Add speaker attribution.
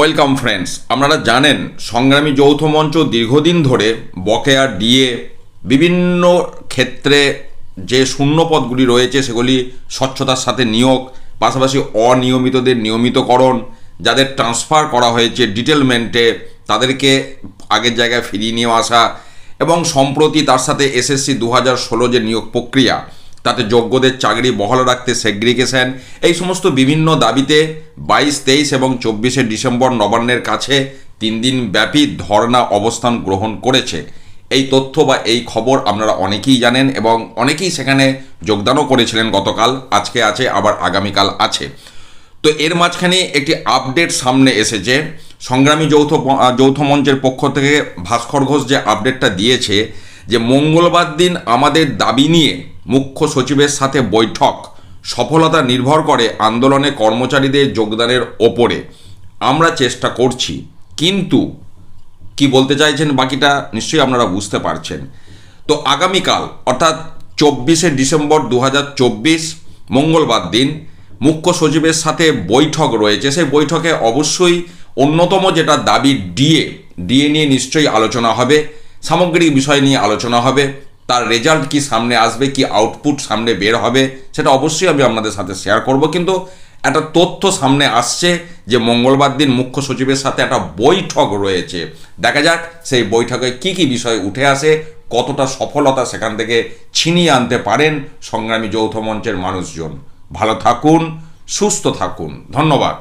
Speaker 1: Welcome friends আপনারা জানেন, সংগ্রামী যৌথ মঞ্চ দীর্ঘদিন ধরে বকেয়া, ডিএ, বিভিন্ন ক্ষেত্রে যে শূন্যপদগুলি রয়েছে, সেগুলি স্বচ্ছতার সাথে নিয়োগ, পাশাপাশি অনিয়মিতদের নিয়মিতকরণ, যাদের ট্রান্সফার করা হয়েছে ডিটেলমেন্টে তাদেরকে আগের জায়গায় ফিরিয়ে নিয়ে আসা এবং সম্প্রতি তার সাথে এসএসসি দু হাজার ষোলো যে নিয়োগ প্রক্রিয়া তাতে যোগ্যদের চাকরি বহাল রাখতে সেগ্রিগেশন এই সমস্ত বিভিন্ন দাবিতে বাইশ, তেইশ এবং চব্বিশে ডিসেম্বর নবান্নের কাছে তিন দিন ব্যাপী ধর্ণা অবস্থান গ্রহণ করেছে। এই তথ্য বা এই খবর আপনারা অনেকেই জানেন এবং অনেকেই সেখানে যোগদানও করেছিলেন গতকাল, আজকে আছে, আবার আগামীকাল আছে। তো এর মাঝখানে একটি আপডেট সামনে এসেছে। সংগ্রামী যৌথ যৌথ মঞ্চের পক্ষ থেকে ভাস্কর ঘোষ যে আপডেটটা দিয়েছে যে মঙ্গলবার দিন আমাদের দাবি নিয়ে মুখ্য সচিবের সাথে বৈঠক। সফলতা নির্ভর করে আন্দোলনে কর্মচারীদের যোগদানের ওপরে। আমরা চেষ্টা করছি। কিন্তু কি বলতে চাইছেন বাকিটা নিশ্চয়ই আপনারা বুঝতে পারছেন। তো আগামীকাল, অর্থাৎ চব্বিশে ডিসেম্বর দু হাজার চব্বিশ, মঙ্গলবার দিন, মুখ্য সচিবের সাথে বৈঠক রয়েছে। সেই বৈঠকে অবশ্যই অন্যতম যেটা দাবি ডিএ ডিএ নিয়ে নিশ্চয়ই আলোচনা হবে, সামগ্রিক বিষয় নিয়ে আলোচনা হবে। তার রেজাল্ট কি সামনে আসবে, কি আউটপুট সামনে বের হবে, সেটা অবশ্যই আমি আপনাদের সাথে শেয়ার করব। কিন্তু একটা তথ্য সামনে আসছে যে মঙ্গলবার দিন মুখ্য সচিবের সাথে একটা বৈঠক রয়েছে। দেখা যাক সেই বৈঠকে কি কি বিষয় উঠে আসে, কতটা সফলতা সেখান থেকে ছিনিয়ে আনতে পারেন সংগ্রামী যৌথ মঞ্চের মানুষজন। ভালো থাকুন, সুস্থ থাকুন। ধন্যবাদ।